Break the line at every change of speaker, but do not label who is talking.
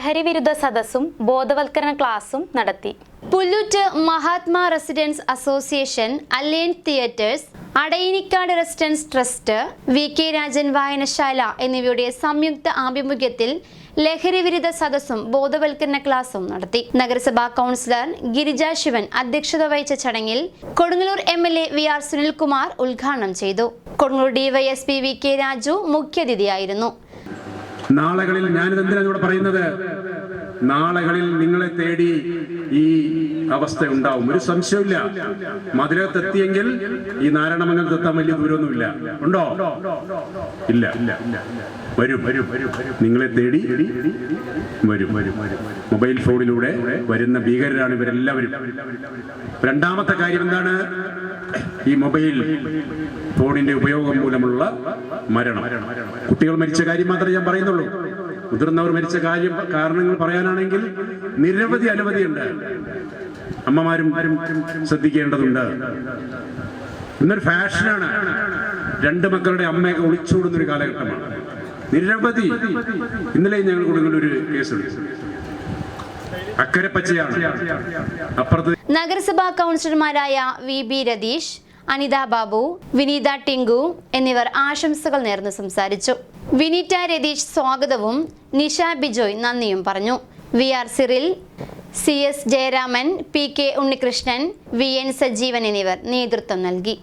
ലഹരി വിരുദ്ധ സദസ്സും ബോധവൽക്കരണ ക്ലാസും നടത്തി. Pullut Mahatma residence association Alayan theatres Adayinikkadu residence trust V K Rajan വായനശാല എന്നിവയുടെ സംയുക്ത ആഭിമുഖ്യത്തിൽ ലഹരി വിരുദ്ധ സദസ്സും ബോധവൽക്കരണ ക്ലാസും നടത്തി. നഗരസഭാ കൗൺസിലർ ഗിരിജ ശിവൻ അധ്യക്ഷത വഹിച്ച ചടങ്ങിൽ Kodungallur M L A V R Sunilkumar ഉദ്ഘാടനം ചെയ്തു. Kodungallur DYSP V K Raju മുഖ്യാതിഥിയായിരുന്നു
നാളുകളിൽ ഞാനിതെന്തിനാണ് ഇവിടെ പറയുന്നത്? നാളുകളിൽ നിങ്ങളെ തേടി ഈ അവസ്ഥ ഉണ്ടാവും. ഒരു സംശയമില്ല മധുരത്തെത്തിയെങ്കിൽ ഈ നാരായണമംഗലത്ത് എത്താൻ വലിയ ദൂരമൊന്നുമില്ല. ഉണ്ടോ? ഇല്ല. വരും. വരും നിങ്ങളെ തേടി വരും വരും. മൊബൈൽ ഫോണിലൂടെ വരുന്ന ഭീകരരാണ് ഇവരെല്ലാവരും. രണ്ടാമത്തെ കാര്യം എന്താണ്? ഈ മൊബൈൽ ഫോണിന്റെ ഉപയോഗം മൂലമുള്ള മരണം. കുട്ടികൾ മരിച്ച കാര്യം മാത്രമേ ഞാൻ പറയുന്നുള്ളൂ. മുതിർന്നവർ മരിച്ച കാര്യം കാരണങ്ങൾ പറയാനാണെങ്കിൽ നിരവധി അനവധിയുണ്ട്. അമ്മമാരും ശ്രദ്ധിക്കേണ്ടതുണ്ട്. ഇന്നൊരു ഫാഷനാണ്. രണ്ട് മക്കളുടെ അമ്മയൊക്കെ ഒളിച്ചോടുന്ന ഒരു കാലഘട്ടമാണ്. നിരവധി. ഇന്നലെ ഞങ്ങൾ കൊടുക്കുന്ന ഒരു കേസുണ്ട്. അക്കരെ പച്ചയാണ് അപ്പുറത്ത്
നഗരസഭാ കൗൺസിലർമാരായ വി ബി രതീഷ് അനിത ബാബു വിനീത ടിങ്കു എന്നിവർ ആശംസകൾ നേർന്ന് സംസാരിച്ചു. വിനീറ്റ രതീഷ് സ്വാഗതവും നിഷ ബിജോയ് നന്ദിയും പറഞ്ഞു. V R Cyril C S Jayaraman P K Unnikrishnan V N Sajeevan എന്നിവർ നേതൃത്വം നൽകി.